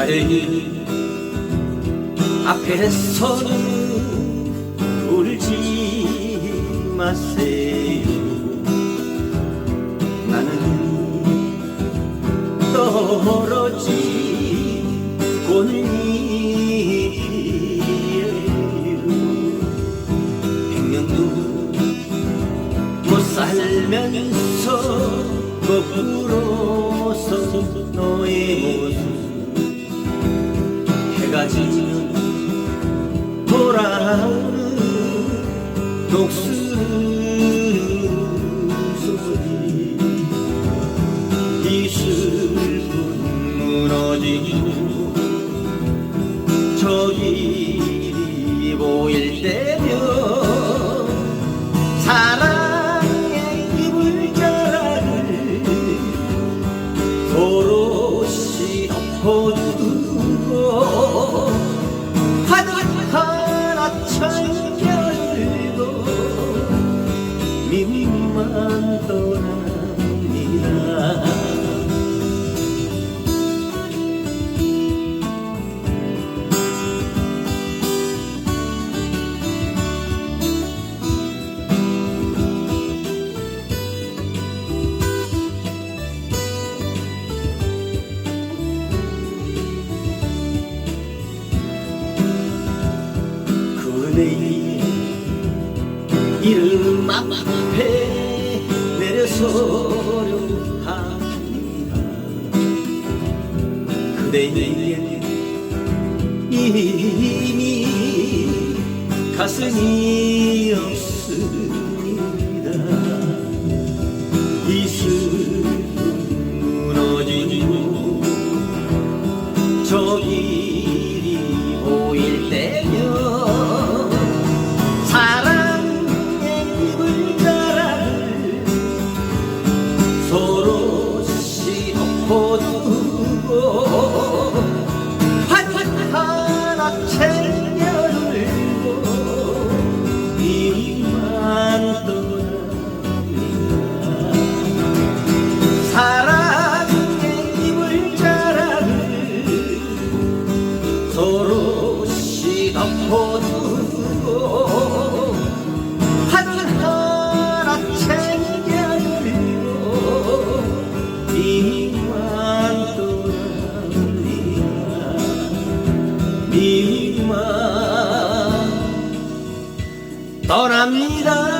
다행히 앞에서는 울지 마세요. 나는 못 살면서 거꾸로서 너의 모습 해가 지면 돌아오는 독수리. 이 슬픈 무너진 저 길이 보일 때면 사랑의 이불자락을 도로시 덮어 그대의 이름 앞에 내려서려 합니다. 그대의 이미 가슴이 없습니다. 이 슬픈 무너진 저길 덮어두고 환환 하나 챙겨들고 이만 떠납니다 사랑의 이불자락을 서로씩 덮어두고 이만. 떠납니다